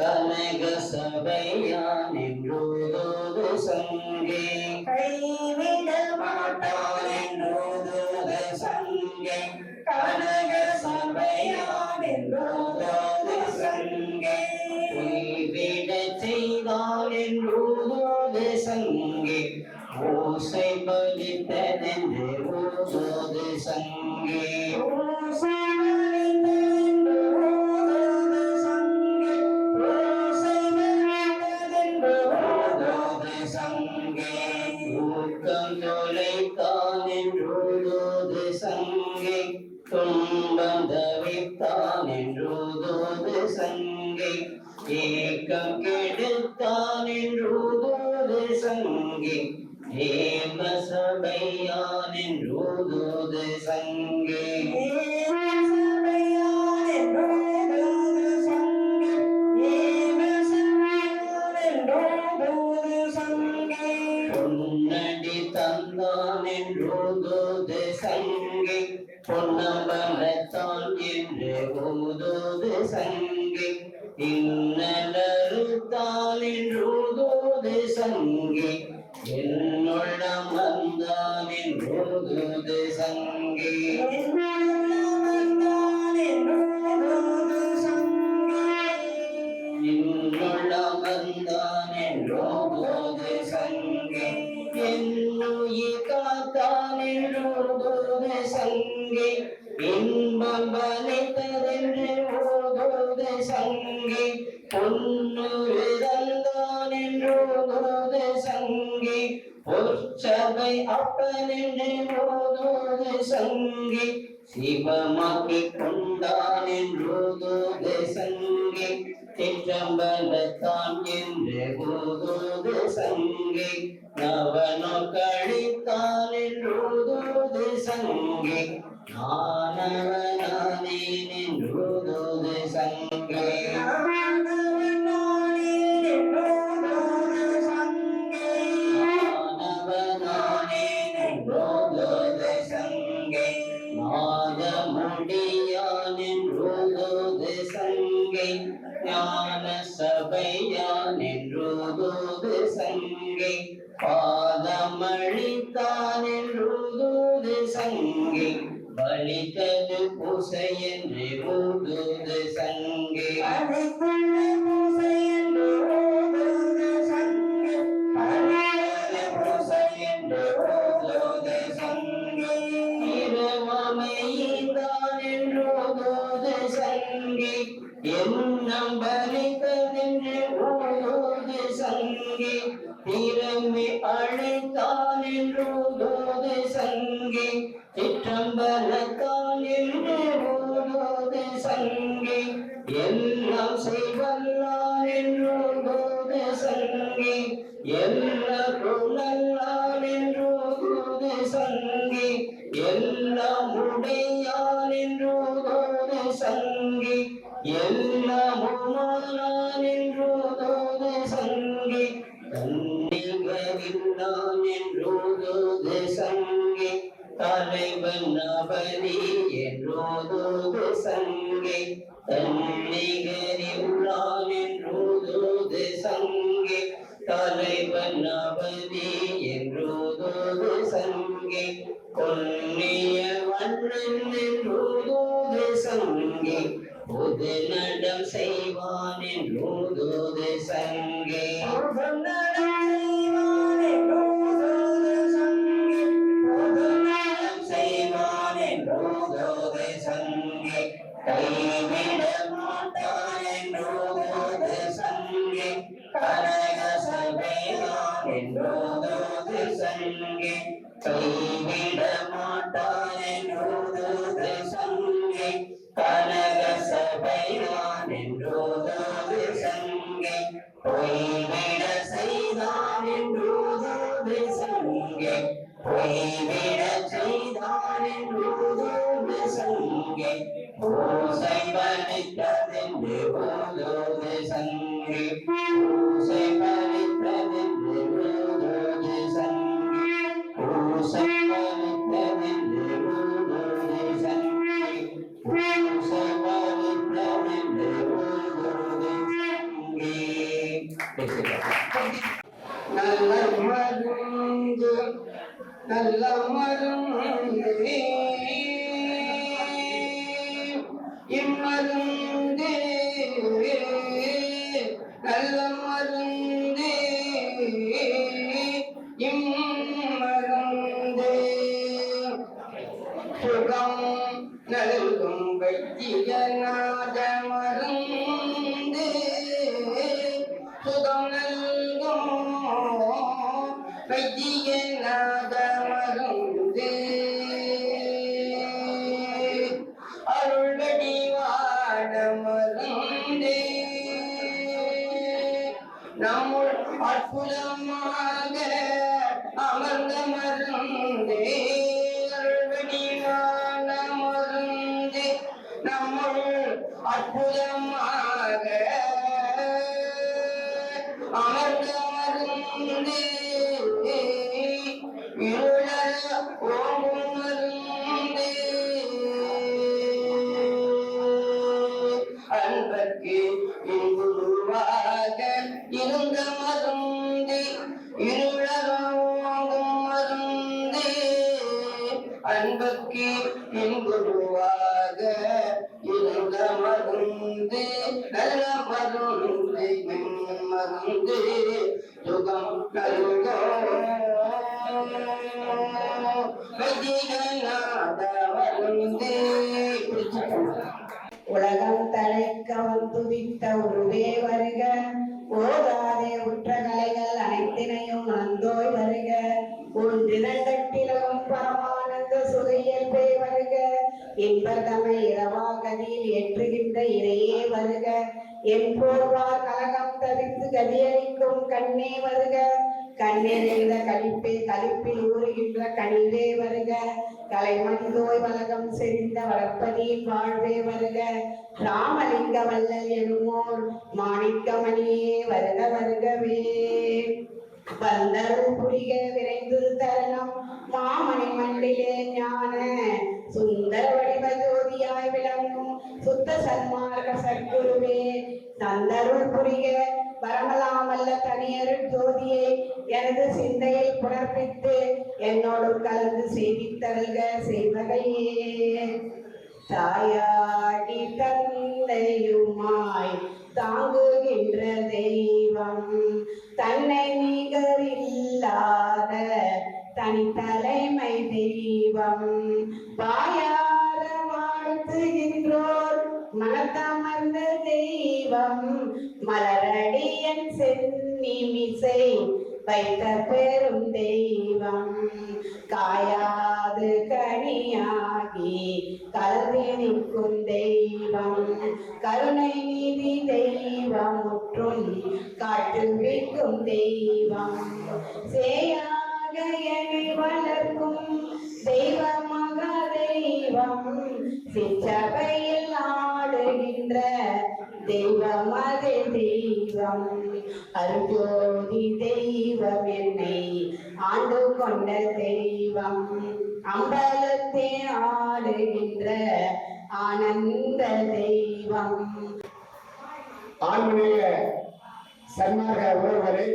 கனக சபையான் என்றோதோது சங்கே. துன்பம் தவித்தான் என்றோதோது ஏக்கம் கெடுத்தான் என்றோதோது சங்கே. ஏம சபையான் சங்கே. என்றோதோது சங்கே. இன்பம் வலித்ததென்று ஓதோது சங்கே. பொன்னுரு தந்தான் என்றோதோது சங்கே. பொற்சபை அப்பன் என்று ஓதோது சங்கே. சிவமாக்கிக் கொண்டான் சங்கே. திற்றம்பலத்தான் என்று ஓதோது சங்கே. நவனோ கழித்தான் என்றோதோது சங்கே. நானவனானேன் என்றோதோது சங்கே. ஞான சபையான் என்றோதோது சங்கே. பாதமளித்தான் என்றோதோது சங்கே. வலித்தது பூசை என்று ஓதோது சங்கே என்றோதோது சங்கே கைவிட மாட்டான் என்றோதோது சங்கே கனக சபையான் என்றோதோது சங்கே பொய்விட செய்தான் என்றோதோது சங்கே பொய்விட நல்ல மருந்து இம்மருந்து நல்ல உலகம் தலைக்க வந்துதித்த உருவே வருக. ஓதாதே உற்ற கலைகள் அனைத்தினையும் நந்தோய் வருக. ஒன்றிரண்டட்டிலும் பரமானந்த சுகையல்பே வருக. இன்பதமை இரவாகதியில் ஏற்றுகின்ற இறையே வருக. என் போர்வார் கலகம் தவித்து கதியளிக்கும் கண்ணே வருக. கண்ணெறிந்த கழிப்பே கழிப்பில் ஊறுகின்ற கனிவே வருக. கலைமணி கலைமணிதோய் வலகம் செறிந்த வளர்ப்பதி வாழ்வே வருக. ராமலிங்க வல்லல் எனுமோர் மாணிக்கமணியே வருக வருகவே. வந்தரும் புரிக விரைந்து தருணம் மாமணி மண்டிலே ஞான. சுந்தர வடிவ ஜோதியாய் விளங்கும் சுத்த சன்மார்க்க சற்குருவே நல்லருள் புரிய வரமலாமல்ல தனியருள் ஜோதியை எனது சிந்தையில் புணர்ப்பித்து என்னோடு கலந்து செய்தித்தருக செய்வகையே. தாயாடி தந்தையுமாய் தாங்குகின்ற தெய்வம் தன்னை நிகரில்லாத தனித்தலைமை தெய்வம். வாயார வாழ்த்துகின்றோர் மனத்தமர்ந்த தெய்வம் மலரடியன் சென்னிமிசை வைத்த பெரும் தெய்வம். காயாது கனியாகி கலந்து தெய்வம். கருணை நீதி தெய்வம் முற்றும் காட்டுவிக்கும் தெய்வம். சேயாக என்னை வளர்க்கும் தெய்வமாக தெய்வம். சிற்றபையில் ஆடுகின்ற தெய்வம் அது தெய்வம். அருஜோதி தெய்வம் என்னை ஆண்டு கொண்ட தெய்வம். அம்பலத்தே ஆடுகின்ற ஆனந்த தெய்வம். ஆன்மீக சன்மார்க உறவுகளை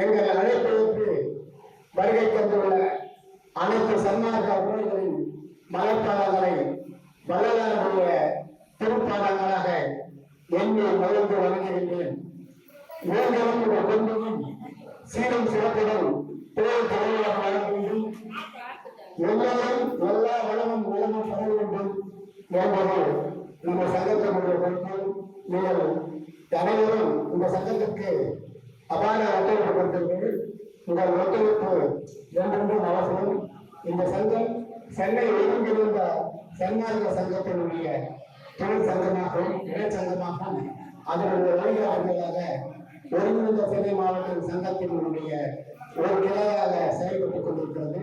எங்கள் அழைப்பதற்கு வருகை தந்துள்ள அனைத்து சன்மார்க்க உறவுகளின் மலப்பாடங்களை வள்ளலாருடைய திருப்பாடங்களை எண்ணி மகிழ்ந்து வழங்குகின்றேன் வேந்தரும் ஒரு சீரும் சிறப்புடன் கோயில் தலைவராக வழங்குகின்றோம் எல்லாரும் எல்லா வளமும் வளமும் பெற வேண்டும் என்பது நம்ம சங்கத்தினுடைய பொறுப்பு. நீங்கள் அனைவரும் இந்த சங்கத்திற்கு அபார ஒத்துழைப்பு கொடுத்திருக்கிறீர்கள் உங்கள் ஒத்துழைப்பு என்றென்றும் அவசியம். இந்த சங்கம் சென்னை ஒருங்கிணைந்த சன்மார்க்க சங்கத்தினுடைய தொழில் சங்கமாகவும் இணை சங்கமாகவும் அதனுடைய வழிகாட்டுதலாக ஒருங்கிணைந்த சென்னை மாவட்ட சங்கத்தினுடைய ஒரு கிளையாக செயல்பட்டுக் கொண்டிருக்கிறது.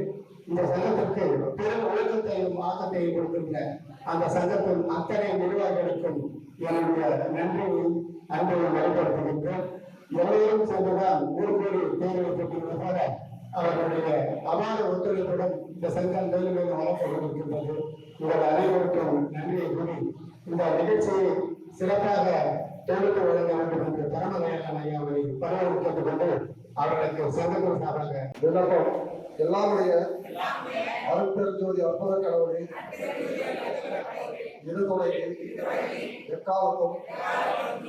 இந்த சங்கத்திற்கு பெரும் ஒழுக்கத்தையும் ஆக்கத்தையும் கொடுக்கின்ற அந்த சங்கத்தின் அத்தனை நிர்வாகிகளுக்கும் என்னுடைய நன்றியை அன்பையும் வெளிப்படுத்துகின்றேன் எல்லோரும் சேர்ந்துதான் ஒரு கோடி தேர்ந்தெடுக்கப்பட்டது போல அவர்களுடைய அபார ஒத்துழைப்புடன் இந்த சங்கம் மேலும் மேலும் வளர்க்கப்பட்டிருக்கின்றது உங்கள் அனைவருக்கும் நன்றியை கூறி இந்த நிகழ்ச்சியை சிறப்பாக தொகுத்து வழங்க வேண்டும் என்று பரமதயாளன் ஐயா அவரை பரவல் கேட்டுக்கொண்டு அவர்களுக்கு சங்கங்கள் சார்பாக விண்ணப்பம். எல்லாருடைய அருட்பெருஞ்சோதி அற்புத கடவுளே இருதுணைக்கு எக்காலத்தும்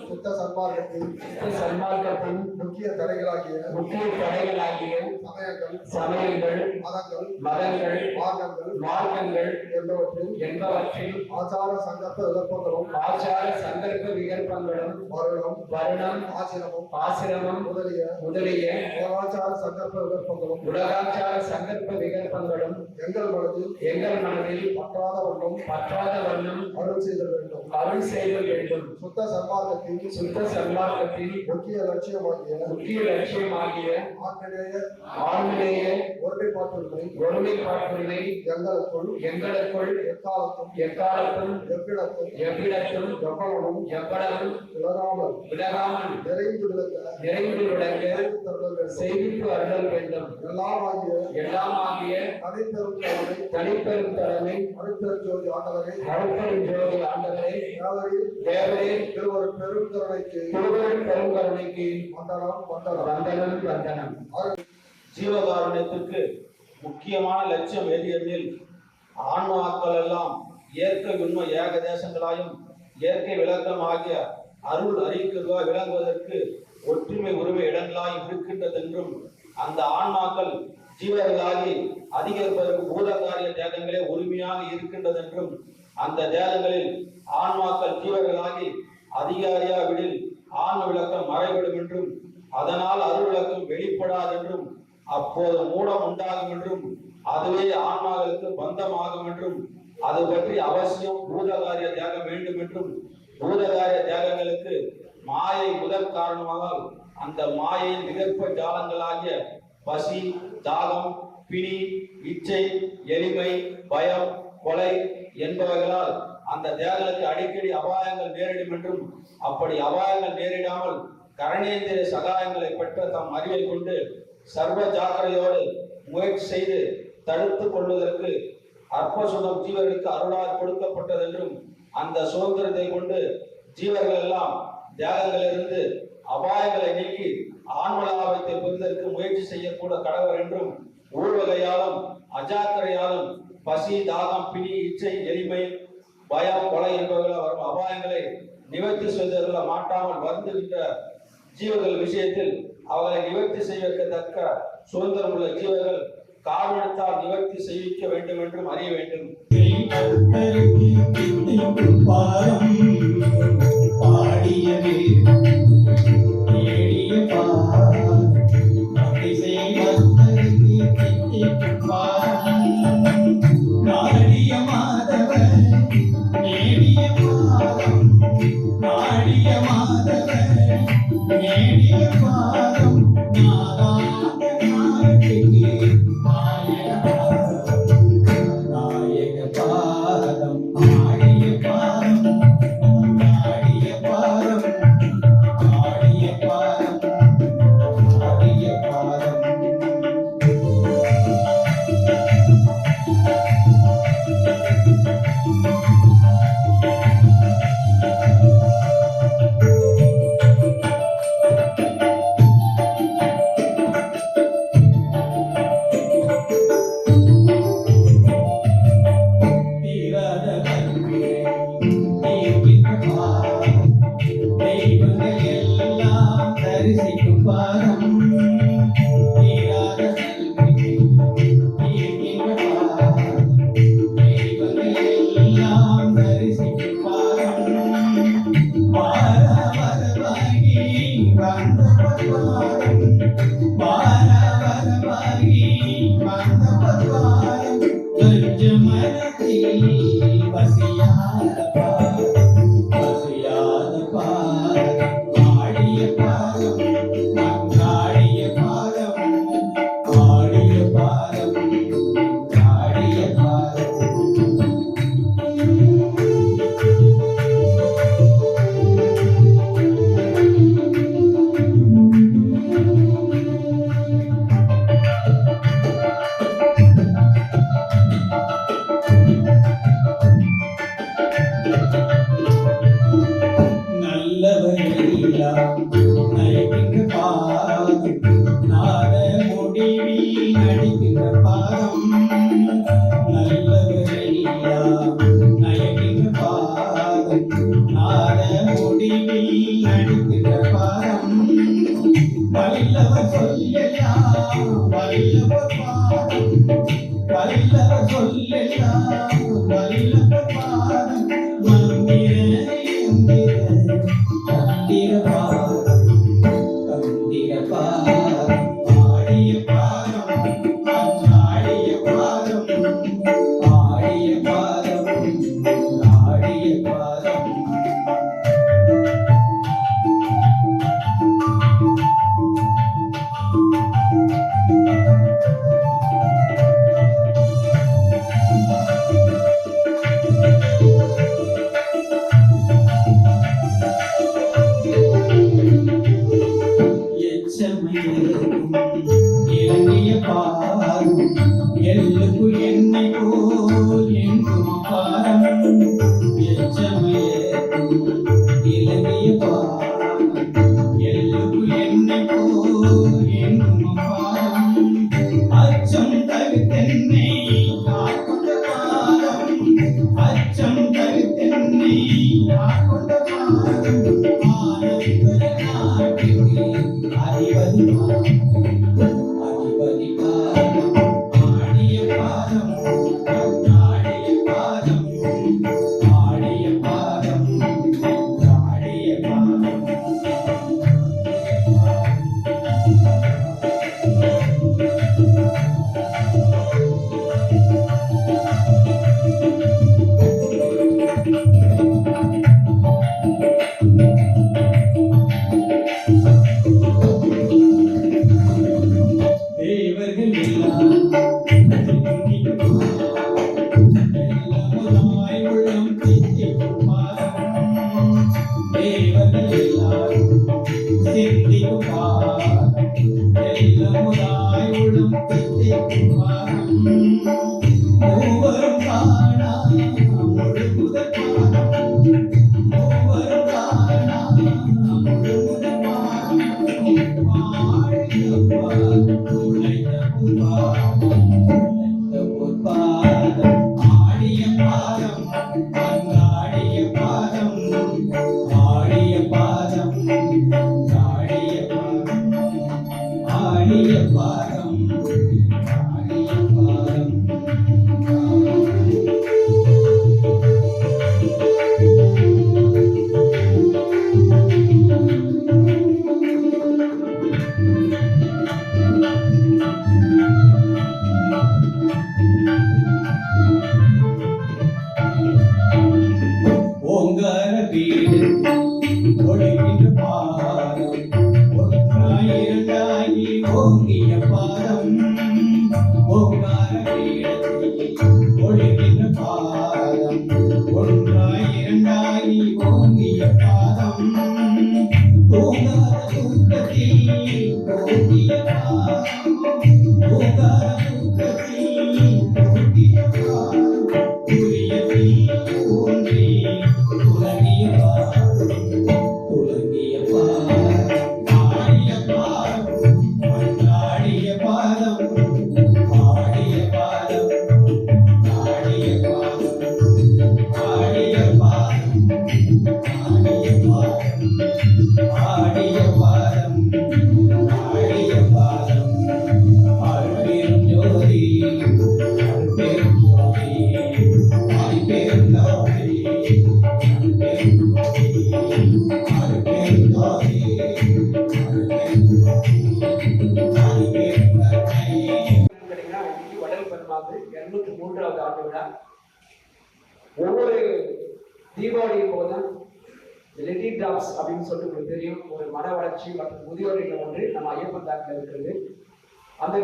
சுத்த சன்மார்க்கத்தின் சன்மார்க்கத்தின் முக்கிய தடைகளாகிய முக்கிய தடைகளாகிய சமயங்கள் சமயங்கள் மதங்கள் மதங்கள் மார்க்கங்கள் மார்க்கங்கள் என்பவற்றில் என்பவற்றில் ஆச்சார சங்கத்த விளப்பங்களும் ஆச்சார சந்தர்ப்ப விகல்பங்களும் வருடம் வருணம் ஆசிரமம் ஆசிரமம் முதலிய முதலிய உலகாச்சார சங்கற்ப விளப்பங்களும் உலகாச்சார சந்தர்ப்ப விகல்பங்களும் எங்கள் மனதில் எங்கள் மனதில் பற்றாத வண்ணம் பற்றாத வண்ணம் அருள் செய்த வேண்டும். அருள் செய்ய வேண்டும். சுத்த சன்மார்க்கத்தின் சுத்த சன்மார்க்கத்தில் முக்கிய லட்சியமாகிய முக்கிய லட்சியமாகிய ஆக்கிரேய ஆண்மைய ஒருமைப்பாட்டுரிமை ஒருமைப்பாட்டுரிமை எங்களுக்குள் எங்களுக்குள் எக்காலத்தும் எக்காலத்தும் எவ்விடத்தும் எவ்விடத்தும் எவ்வளவும் எவ்வளவும் விலகாமல் விலகாமல் நிறைந்து விளங்க நிறைந்து விளங்க செய்வித்து அருளல் வேண்டும். எல்லாமாகிய எல்லாம் ஆகிய தனிப்பெரும் தலைமை தனிப்பெரும் தலைமை அருட்பெரும் ஜோதி ஆண்டவரே தேவரே திருவரு பெரும் கருணைக்கு வந்தனம் வந்தனம். வந்தனம் வந்தனம் ஜீவகாருண்யத்திற்கு முக்கியமான லட்சியம் எது எனில் ஆன்மாக்கள் எல்லாம் இயற்கை உண்மை ஏக தேசங்களாயும் இயற்கை விளக்கம் ஆகிய அருள் அறிக்கைவா விளங்குவதற்கு ஒற்றுமை உரிமை இடங்களாயும் இருக்கின்றதென்றும் அந்த ஆன்மாக்கள் ஜீவர்களாகி அதிகரிப்பதற்கு பூதகாரிய தேகங்களே உரிமையாக இருக்கின்றதென்றும் அந்த தேகங்களில் ஆன்மாக்கள் ஜீவர்களாகி அதிகாரியா விடில் ஆன்ம விளக்கம் மறைவிடும் என்றும் அதனால் அருள் விளக்கம் வெளிப்படாதென்றும் அப்போது மூடம் உண்டாகும் என்றும் அதுவே ஆன்மாக்களுக்கு பந்தமாகும் என்றும் அது பற்றி அவசியம் பூதகாரிய தியாகம் வேண்டும் என்றும் பூதகாரிய தியாகங்களுக்கு மாயை முதல் காரணமாக அந்த மாயையின் விகற்ப ஜாலங்களாகிய பசி தாகம் பிணி இச்சை எளிமை பயம் கொலை என்பவைகளால் அந்த தேவர்களுக்கு அடிக்கடி அபாயங்கள் நேரிடும் என்றும் அப்படி அபாயங்கள் நேரிடாமல் கரணேந்திர சகாயங்களை பெற்ற தம் அறிவை கொண்டு சர்வ ஜாக்கிரையோடு முயற்சி செய்து தடுத்து கொள்வதற்கு அற்பசுதம் ஜீவர்களுக்கு அருளால் கொடுக்கப்பட்டதென்றும் அந்த சுதந்திரத்தை கொண்டு ஜீவர்கள் எல்லாம் தியாகங்களிலிருந்து அபாயங்களை நீக்கி ஆன்மலாபத்தை முயற்சி செய்யக்கூட கடவர் என்றும் ஊழ்வகையாலும் அஜாக்கிரையாலும் பசி தாகம் பிணி இச்சை எளிமை பயம் கொலை என்பவர்களால் வரும் அபாயங்களை நிவர்த்தி செய்தவர்கள மாட்டாமல் வருந்துகின்ற ஜீவர்கள் விஷயத்தில் அவர்களை நிவர்த்தி செய்வதற்க சுதந்திரம் உள்ள ஜீவர்கள் காரணத்தால் நிவர்த்தி செய்விக்க வேண்டும் என்றும் அறிய வேண்டும். Thank you.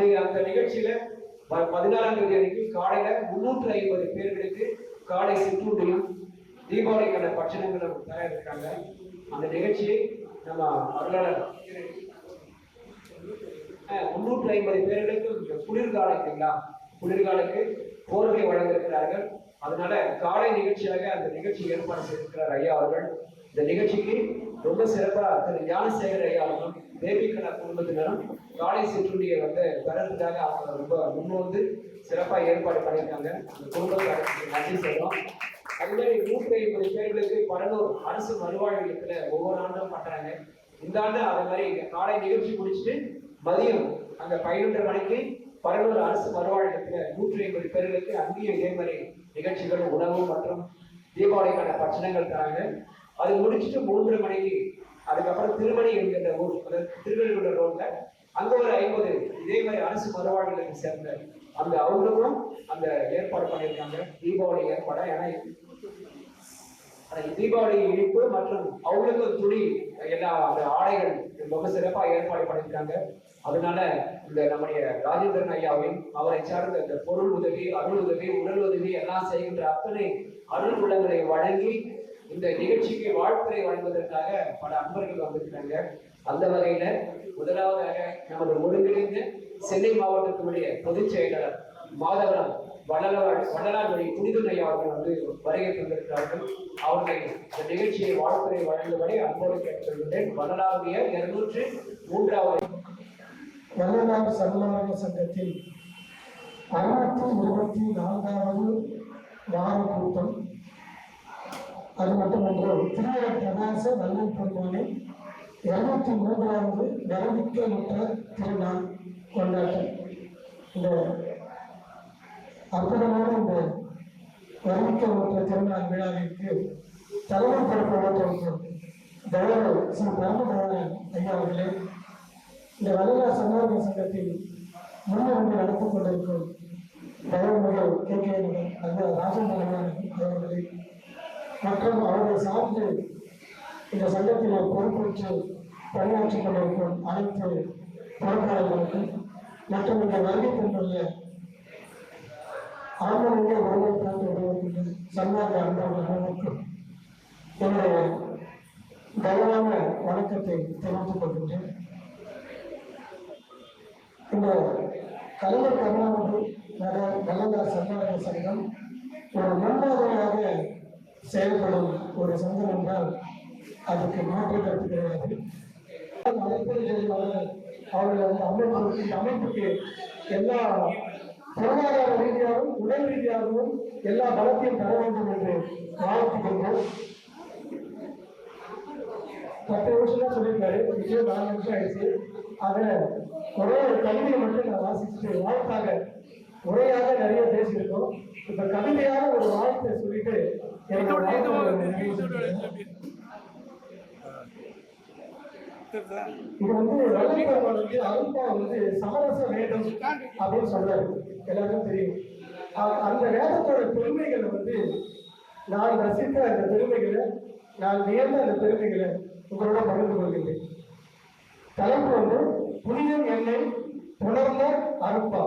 அந்த அந்த நிகழ்ச்சியில பதினாறாம் தேதி அன்னைக்கு காலையில முன்னூற்று ஐம்பது பேர்களுக்கு காலை சிற்றுண்டியும் தீபாவளிக்கான பட்சணங்கள் நமக்கு தயாரிக்கிறாங்க. அந்த நிகழ்ச்சியை நம்ம அருளாளர் முன்னூற்று ஐம்பது பேர்களுக்கு குளிர்காலம் இல்லைங்களா? குளிர்காலுக்கு கோரிக்கை வழங்க இருக்கிறார்கள் அதனால காலை நிகழ்ச்சியாக அந்த நிகழ்ச்சி ஏற்பாடு செய்திருக்கிறார் ஐயா அவர்கள். இந்த நிகழ்ச்சிக்கு ரொம்ப சிறப்பாக திரு ஞானசேகர் ஐயா அவர்கள் தேவிகலா குடும்பத்தினரும் காலை சிற்றுண்டியை வந்து பெறதுக்காக அவங்க ரொம்ப முன் வந்து ஏற்பாடு பண்ணியிருக்காங்க. அந்த குடும்பத்தாருக்கு நன்றி சொல்றோம். அது மாதிரி நூற்றி ஐம்பது பேர்களுக்கு படலூர் அரசு மறுவாழ்வியத்துல ஒவ்வொரு ஆண்டும் பண்ணுறாங்க இந்த ஆண்டு அதே மாதிரி காலை நிகழ்ச்சி முடிச்சுட்டு மதியம் அந்த பதினொன்று மணிக்கு பரலூர் அரசு மறுவாழ்வியத்துல நூற்றி ஐம்பது பேர்களுக்கு அங்கேயும் இதே மாதிரி நிகழ்ச்சிகள் உணவு மற்றும் தீபாவளிக்கான பட்சணங்கள் தராங்க. அது முடிச்சுட்டு மூன்று மணிக்கு அதுக்கப்புறம் திருமணி என்கின்ற ஊர் அதாவது திருவள்ளுவர் ரோட்ல அங்க ஒரு ஐம்பது இதே மாதிரி அரசு மறுவாழ்வுகளுக்கு சேர்ந்த அந்த அவங்களுக்கும் அந்த ஏற்பாடு பண்ணியிருக்காங்க. தீபாவளி ஏற்பாடா? ஏன்னா தீபாவளி இனிப்பு மற்றும் அவங்களுக்கு துணி எல்லா அந்த ஆடைகள் ரொம்ப சிறப்பா ஏற்பாடு பண்ணியிருக்காங்க. அதனால இந்த நம்முடைய ராஜேந்திரன் ஐயாவின் அவரை சார்ந்த இந்த பொருள் உதவி அருள் உதவி உடல் உதவி எல்லாம் செய்கின்ற அத்தனை அருள் உள்ளங்களை வழங்கி இந்த நிகழ்ச்சிக்கு வாழ்த்துறை வழங்குவதற்காக பல அன்பர்கள் வந்திருக்கிறாங்க. அந்த வகையில முதலாவதாக நமது ஒருங்கிணைந்த சென்னை மாவட்டத்தினுடைய பொதுச் செயலாளர் மாதவரம் வள்ளலார் வள்ளலார் புனித அவர்கள் வந்து வருகை தந்திருக்கிறார்கள். அவர்களை இந்த நிகழ்ச்சியை வாழ்த்துறை வழங்கும்படி அன்போடு கேட்டுக்கொள்கிறேன் வள்ளலாருடைய இருநூற்று மூன்றாவது வள்ளலார் சன்மார்க்க சங்கத்தின் அறுநூற்றி இருபத்தி நான்காவது வார கூட்டம் அது மட்டுமன்று திருமண பிரகாச வல்லல் பெருமானின் இருநூத்தி மூன்றாவது வரவிக்கமுற்ற திருநாள் கொண்டாட்டம். இந்த அற்புதமான இந்த வரவிக்கமுற்ற திருநாள் விழாவிற்கு தலைமை பொறுப்பு தயவு ஸ்ரீ பரமதேவன் ஐயா அவர்களே இந்த வள்ளலார் சன்மார்க்க சங்கத்தில் முன்னிருந்து நடத்தி கொண்டிருக்கும் தயவுமிகு கே கே நகர் அது அவர்களை. மற்றும் அவர்கள் சார்ந்து இந்த சங்கத்தில் பொறுப்பேற்று பணியாற்றிக் கொண்டிருக்கும் அனைத்து பொறுப்பாளர்களுக்கும் மற்றும் இந்த வருகை தந்துள்ள ஆன்மீக ஒருமைப்பாட்டு உருவாக்கின்ற சன்மார்க்க அன்பர்களுக்கும் என்னுடைய தயவான வணக்கத்தை தெரிவித்துக் கொள்கின்றேன். இந்த கலைஞர் கருணாநிதி நகர் வல்லந்தார் சன்மார்க்க சங்கம் ஒரு முன்மாதிரியாக செயல்படும் ஒரு சங்கம் என்றால் அதுக்கு மாற்று கருத்து கிடையாது அவர்கள் அந்த அமைப்பு அமைப்புக்கு எல்லா பொருளாதார ரீதியாகவும் உடல் ரீதியாகவும் எல்லா பலத்தையும் தர வேண்டும் என்று வாழ்த்துக்கொண்டோம் பத்து வருஷம் தான் சொல்லியிருக்காரு. இப்படியே நாலு வருஷம் ஆயிடுச்சு. அதை ஒரே ஒரு கவிதையை மட்டும் நான் வாசிச்சுட்டு வாழ்த்தாக உரையாக நிறைய பேசியிருக்கோம். இப்ப கவிதையாக ஒரு வாழ்த்தை சொல்லிட்டு இது வந்து வல்லப்பெருமாள் வந்து அரும்பா வந்து சமரச வேதம் அப்படின்னு சொல்றாரு. எல்லாருக்கும் தெரியும். அந்த வேதத்தோட பெருமைகளை வந்து நான் ரசித்த அந்த பெருமைகளை நான் வியந்த அந்த பெருமைகளை உங்களோட பகிர்ந்து கொள்கின்றேன். தலைப்பு வந்து புனிதன் எண்ணெய் புணர்ந்த அருப்பா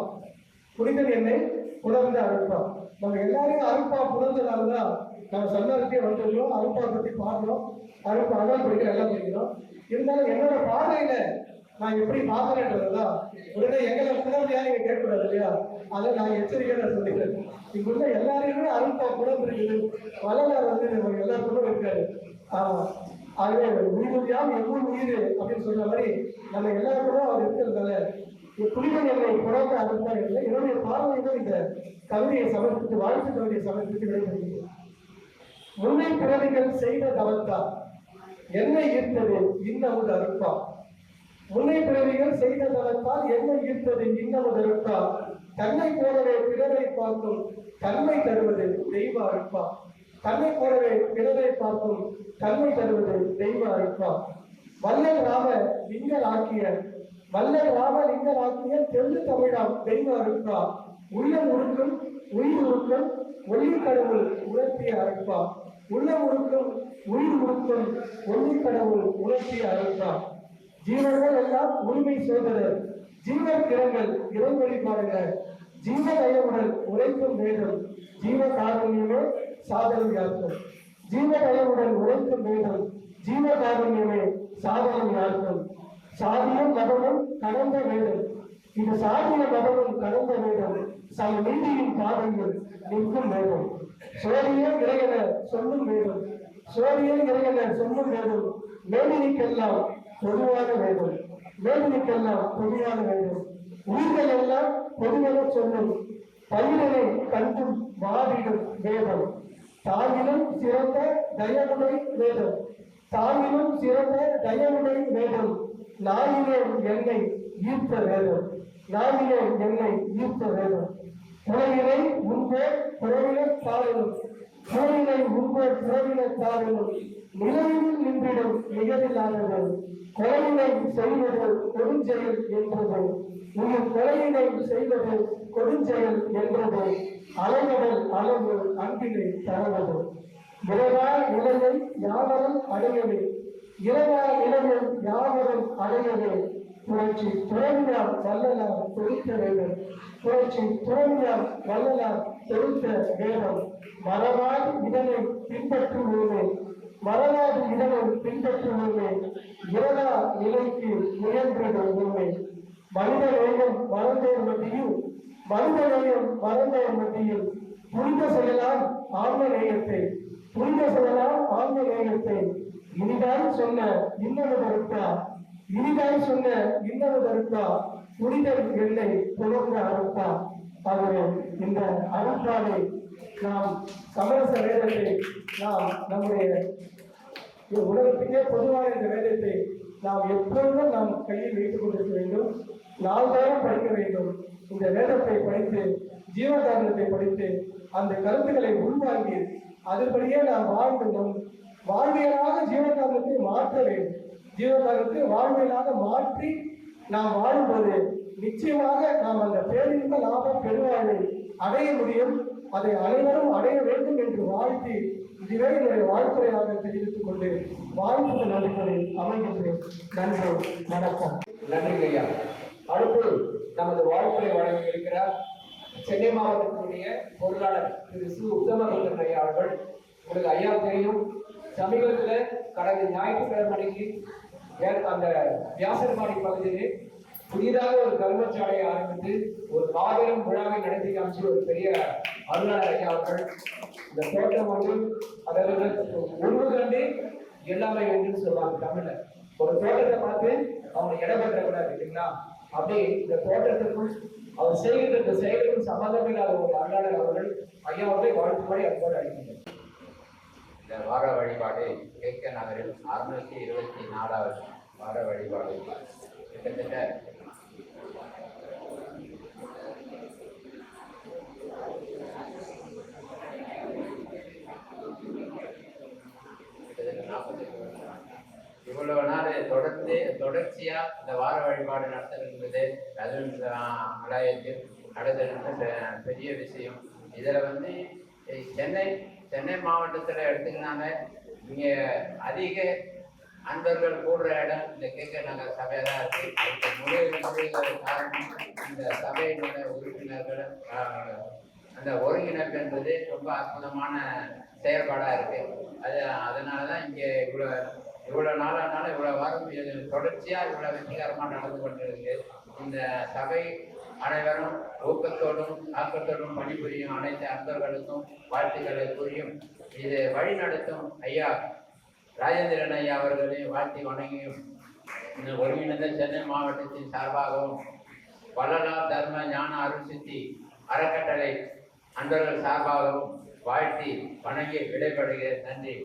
புனிதன் எண்ணெய் புணர்ந்த அருப்பா நம்ம எல்லாரையும் அருப்பா புணர்ந்ததாலதான் நம்ம சன்னாருக்கே வந்துருக்கிறோம் அருப்பா பத்தி பார்க்கிறோம் அருப்பு அதான் படிக்கிறோம் எல்லாம் படிக்கிறோம் இருந்தாலும் என்னோட பார்வையில நான் எப்படி பார்க்கறேன்றதுதான் உடனே எங்களை புலம்பியா நீங்க கேட்கக்கூடாது இல்லையா? அதை நான் எச்சரிக்கையா சொல்லிக்கிறேன். இங்குள்ள எல்லாரையுமே அருப்பா புலம் இருக்குது வள்ளலார் வந்து நம்ம எல்லாருக்குள்ள இருக்காரு. ஆமா ஆகவே உயிரியாம் எவ்வளவு உயிர் அப்படின்னு சொன்ன மாதிரி நம்ம எல்லாருக்கும் அவர் இருக்கிறதால புனிதன் என்னை புறத்த அதுதான் இல்லை என்னுடைய தான் இந்த கவிதையை சமர்ப்பித்து வாழ்த்து கவிதையை சமர்ப்பித்து விடைபெறுகிறேன். முன்னை பிறவிகள் செய்த தவத்தால் என்னை ஈர்த்தது? இன்னமுது அறுப்பா முன்னை பிறவிகள் செய்த தவத்தால் என்னை ஈர்த்தது? இன்னமுது அறுப்பா தன்னை போலவே பிறரை பார்க்கும் தன்மை தருவது தெய்வ அறுப்பா தன்னை போலவே பிறரை பார்க்கும் தன்மை தருவது தெய்வ அறுப்பா வல்லல் ராம லிங்கர் ஆக்கிய வல்லல் ராம லிங்கர் ஆக்கிய தெல்லு தமிழாம் தெய்வ அறுப்பா உள்ளம் உருக்கும் உயிர் ஒளி கடவுள் உணர்த்திய அழைப்பா உள்ள முழுக்கம் உயிர் முழுக்கம் ஒளி கடவுள் உணர்த்திய அழைப்பா ஜீவர்கள் எல்லாம் உரிமை சோதரர் ஜீவ கிரங்கள் இறைவழி பாருங்க ஜீவ தயவுடன் உழைக்கும் வேதம். ஜீவ காரணியமே சாதனம் யாருக்கும் ஜீவ தயவுடன் உழைக்கும் வேதம். ஜீவ காரணியமே சாதனம் யாருக்கும் சாதியும் மதமும் கடந்த வேதம். இந்த சாதிய மதமும் கடந்த வேதம். சம நீதியின் பாதையில் நிற்கும் வேதம். சோழியே இறையன சொல்லும் வேதம். சோழியே இறையன சொல்லும் வேதம். மேலினிக்கெல்லாம் பொதுவான வேதம். மேலினிக்கெல்லாம் பொதுவான வேதம். உயிர்கள் எல்லாம் பொதுவென சொல்லும். பயிரனை கண்டும் வாதிடும் வேதம். தாயிலும் சிறந்த தயவுடை வேதம். தாயிலும் சிறந்த தயவுடை வேதம். நாயிலே என்னை ஈர்த்த வேதம். நாயிலே என்னை ஈர்த்த வேதம். புறவினை உன்போர் புறவினர் சாதனம் சூரியனை உங்கள் புறவின சாதனம் நிலவில் நின்றிடும் நிகரில்லாதது கொலையினை செய்வது கொடுஞ்செயல் என்றது உங்கள் கொலையினை செய்வது கொடுஞ்செயல் என்றது அளவுடல் அளவு அன்பினை தரவது. இரவா நிலையை யாவரும் அடையவே இரவா நிலையை யாவரும் அடையவே புரட்சி துறவியார் வல்லலார் தொகுத்த வேண்டும். புரட்சி துறவியார் வல்லலார் தொகுத்த வேதம் மரபாய் இதனை பின்பற்றுவோமே. வரலாறு இதனை பின்பற்றுவோமே. இரவா நிலைக்கு முயன்றுமே மனித நேயம் மறந்தோர் மத்தியில் மனித நேயம் மறந்தோர் மத்தியில். புனித செயலாம் ஆன்ம நேயத்தை. புனித செயலாம் ஆன்ம நேயத்தை. சொன்ன இன்னொரு இருக்கா இனிதாய் சொன்ன இன்னொரு இருக்கா புனிதர் என்னை புலர்ந்த அறுத்தா ஆகவே இந்த அறுப்பாவை நாம் சமரச வேதத்தை நாம் நம்முடைய உலகத்துக்கே பொதுவான இந்த வேதத்தை நாம் எப்பொழுதும் நாம் கையில் வைத்துக் கொண்டிருக்க வேண்டும். நாள்தோறும் படிக்க வேண்டும். இந்த வேதத்தை படித்து ஜீவதாரணத்தை படித்து அந்த கருத்துக்களை உள்வாங்கி அதுபடியே நாம் வாழ்ந்து நம் வாழ்வியலாக ஜீவதாரணத்தை மாற்ற வேண்டும். ஜீவதாரணத்தை வாழ்வியலாக மாற்றி நாம் வாழும்போது நிச்சயமாக நாம் அந்த பேரின்ப லாபம் பெருவாழ்வை அடைய முடியும். அதை அனைவரும் அடைய வேண்டும் என்று வாழ்த்தி இதுவே என்னுடைய வாழ்த்துறையாக தெரிவித்துக் கொண்டு வாழ்த்து நன்றிகளை அமைகின்றேன். நன்றி. வணக்கம். நன்றி ஐயா. அடுத்து நமது வாழ்த்துறை வழங்கி இருக்கிறார் சென்னை மாவட்டத்தினுடைய பொருளாளர் திரு சு. உத்தமகுந்தன் ஐயா அவர்கள். உங்களுக்கு ஐயா தெரியும் சமீபத்தில் கடந்த ஞாயிற்றுக்கிழமை அன்னைக்கு அந்த வியாசர்பாடி பகுதியிலே புதிதாக ஒரு கருமச்சாலையை ஆரம்பித்து ஒரு மாபெரும் விழாவை நடத்தி காமிச்சு ஒரு பெரிய அருளாளர் ஐயா அவர்கள். இந்த தோட்டம் வந்து அதாவது உருவு கண்டு எல்லாமே வேண்டும்னு சொல்லுவாங்க தமிழ்ல. ஒரு தோட்டத்தை பார்த்து அவங்க இடம்பெற்றக்கூடாது இல்லைங்களா? அப்படியே இந்த தோட்டத்திற்குள் அவர் செய்கின்ற இந்த செயலுக்கும் சம்பந்தமில்லாத ஒரு அருளாளர் அவர்கள் ஐயா அவர்களை வாழ்த்துமாடி அன்போடு அழைக்கின்றனர். இந்த வார வழிபாடு கே கே நகரில் அறுநூத்தி இருபத்தி நாலாவது வார வழிபாடு. கிட்டத்தட்ட கிட்டத்தட்ட நாற்பத்தி இவ்வளவு நாள் தொடர்ந்து தொடர்ச்சியா இந்த வார வழிபாடு நடத்துறது அது இந்த ஆலயத்தில் நடத்துறது பெ- பெரிய விஷயம். இதுல வந்து சென்னை சென்னை மாவட்டத்தில் எடுத்துக்கினாங்க இங்கே அதிக அன்பர்கள் கூடுற இடம் இந்த கேக்க நகர் சபையாக தான் இருக்கு. அதுக்கு முடிவு முடிவுகள் காரணம் இந்த சபையினுடைய உறுப்பினர்கள் அந்த ஒருங்கிணைப்பு என்பது ரொம்ப அற்புதமான செயற்பாடாக இருக்கு. அது அதனால தான் இங்கே இவ்வளோ இவ்வளோ நாளானாலும் இவ்வளோ வாரம் தொடர்ச்சியாக இவ்வளோ வெற்றிகரமாக நடந்து கொண்டிருக்கு. இந்த சபை அனைவரும் ஊக்கத்தோடும் ஆக்கத்தோடும் பணிபுரியும் அனைத்து அன்பர்களுக்கும் வாழ்த்துக்களை கூறியும் இது வழி நடத்தும் ஐயா ராஜேந்திரன் ஐயா அவர்களையும் வாழ்த்தி வணங்கியும். இந்த ஒருங்கிணைந்த சென்னை மாவட்டத்தின் சார்பாகவும் வள்ளலா தர்ம ஞான அருள் சித்தி அறக்கட்டளை அன்பர்கள் சார்பாகவும் வாழ்த்தி வணங்கி விடைபடுகிறேன் நன்றி.